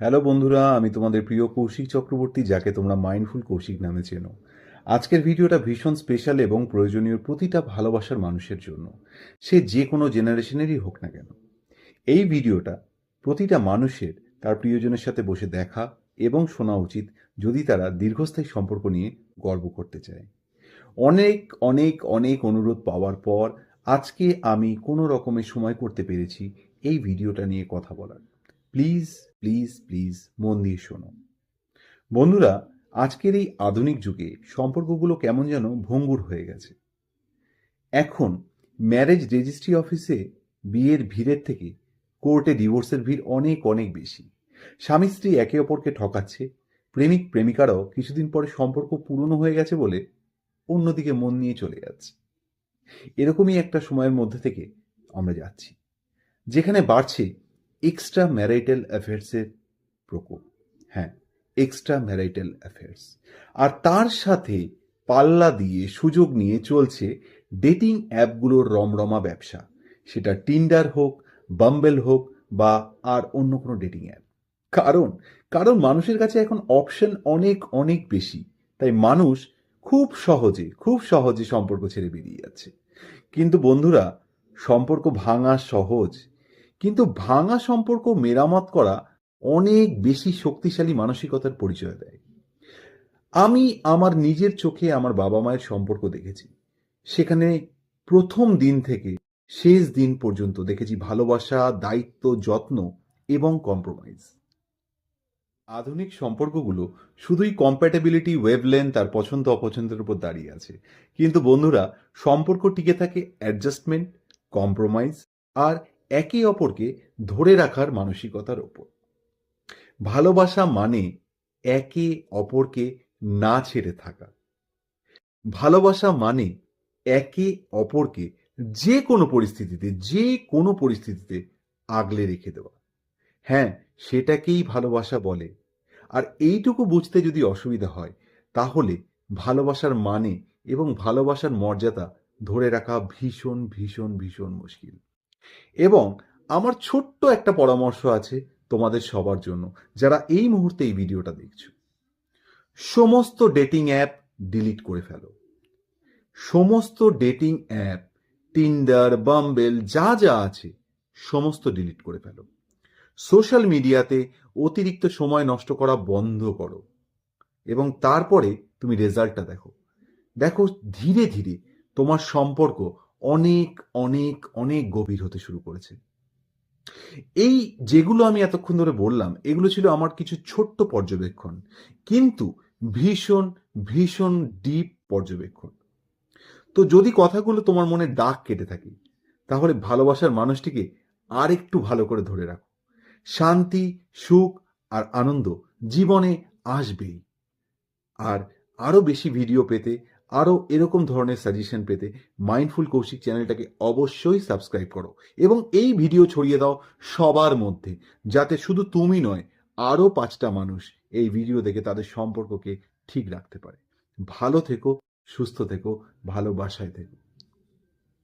Hello বন্ধুরা, আমি তোমাদের প্রিয় কৌশিক চক্রবর্তী, যাকে তোমরা মাইন্ডফুল কৌশিক নামে চেনো। আজকের ভিডিওটা ভীষণ স্পেশাল এবং প্রয়োজনীয় প্রতিটা ভালোবাসার মানুষের জন্য। সে যে কোনো জেনারেশনেরই হোক না কেন। এই ভিডিওটা প্রতিটা মানুষের তার প্রিয়জনের সাথে বসে দেখা এবং শোনা উচিত, যদি তারা দীর্ঘস্থায়ী সম্পর্ক নিয়ে গর্ব করতে চায়। অনেক অনেক অনেক অনুরোধ পাওয়ার পর আজকে আমি কোনো রকমের সময় করতে পেরেছি এই ভিডিওটা নিয়ে কথা বলার। প্লিজ প্লিজ প্লিজ মন দিয়ে শোনো। বন্ধুরা, আজকের এই আধুনিক যুগে সম্পর্কগুলো কেমন যেন ভঙ্গুর হয়ে গেছে। এখন ম্যারেজ রেজিস্ট্রি অফিসে বিয়ের ভিড়ের থেকে কোর্টে ডিভোর্সের ভিড় অনেক অনেক বেশি। স্বামী স্ত্রী একে অপরকে ঠকাচ্ছে, প্রেমিক প্রেমিকারাও কিছুদিন পরে সম্পর্ক পুরনো হয়ে গেছে বলে অন্যদিকে মন নিয়ে চলে যাচ্ছে। এরকমই একটা সময়ের মধ্যে থেকে আমরা যাচ্ছি, যেখানে বাড়ছে এক্সট্রা ম্যারাইটাল অ্যাফেয়ার্সের প্রকোপ। হ্যাঁ এক্সট্রা ম্যারাইটাল অ্যাফেয়ার্স আর তার সাথে পাল্লা দিয়ে সুযোগ নিয়ে চলছে ডেটিং অ্যাপগুলোর রমরমা ব্যবসা। সেটা টিন্ডার হোক বাম্বেল হোক বা আর অন্য কোনো ডেটিং অ্যাপ কারণ কারণ মানুষের কাছে এখন অপশন অনেক অনেক বেশি। তাই মানুষ খুব সহজে খুব সহজে সম্পর্ক ছেড়ে বেরিয়ে যাচ্ছে। কিন্তু বন্ধুরা, সম্পর্ক ভাঙা সহজ। কিন্তু ভাঙা সম্পর্ক মেরামত করা অনেক বেশি শক্তিশালী মানসিকতার পরিচয় দেয়। আমি আমার নিজের চোখে আমার বাবা মায়ের সম্পর্ক দেখেছি। সেখানে প্রথম দিন থেকে শেষ দিন পর্যন্ত দেখেছি ভালোবাসা, দায়িত্ব, যত্ন এবং কম্প্রোমাইজ আধুনিক সম্পর্কগুলো শুধুই কম্প্যাটেবিলিটি ওয়েভলেন্থ আর পছন্দ অপছন্দের উপর দাঁড়িয়ে আছে। কিন্তু বন্ধুরা, সম্পর্ক টিকে থাকে অ্যাডজাস্টমেন্ট কম্প্রোমাইজ আর একে অপরকে ধরে রাখার মানসিকতার ওপর। ভালোবাসা মানে একে অপরকে না ছেড়ে থাকা। ভালোবাসা মানে একে অপরকে যে কোনো পরিস্থিতিতে যে কোনো পরিস্থিতিতে আগলে রেখে দেওয়া। হ্যাঁ সেটাকেই ভালোবাসা বলে। আর এইটুকু বুঝতে যদি অসুবিধা হয়, তাহলে ভালোবাসার মানে এবং ভালোবাসার মর্যাদা ধরে রাখা ভীষণ ভীষণ ভীষণ মুশকিল। এবং আমার ছোট্ট একটা পরামর্শ আছে তোমাদের সবার জন্য, যারা এই মুহূর্তে এই ভিডিওটা দেখছ। সমস্ত ডেটিং অ্যাপ ডিলিট করে ফেলো। সমস্ত ডেটিং অ্যাপ টিন্ডার বাম্বেল যা যা আছে, সমস্ত ডিলিট করে ফেলো। সোশ্যাল মিডিয়াতে অতিরিক্ত সময় নষ্ট করা বন্ধ করো। এবং তারপরে তুমি রেজাল্টটা দেখো। দেখো, ধীরে ধীরে তোমার সম্পর্ক অনেক অনেক অনেক গভীর হতে শুরু করেছে। এই যেগুলো আমি এতক্ষণ ধরে বললাম, এগুলো ছিল আমার কিছু ছোট্ট পর্যবেক্ষণ, কিন্তু ভীষণ ভীষণ ডিপ পর্যবেক্ষণ। তো যদি কথাগুলো তোমার মনে দাগ কেটে থাকে, তাহলে ভালোবাসার মানুষটিকে আর একটু ভালো করে ধরে রাখো। শান্তি, সুখ আর আনন্দ জীবনে আসবেই। আর আরও বেশি ভিডিও পেতে আরও এরকম ধরনের সাজেশন পেতে মাইন্ডফুল কৌশিক চ্যানেলটাকে অবশ্যই সাবস্ক্রাইব করো এবং এই ভিডিও ছড়িয়ে দাও সবার মধ্যে, যাতে শুধু তুমি নয়, আরও পাঁচটা মানুষ এই ভিডিও দেখে তাদের সম্পর্ককে ঠিক রাখতে পারে। ভালো থেকো, সুস্থ থেকো, ভালোবাসায় থেকো।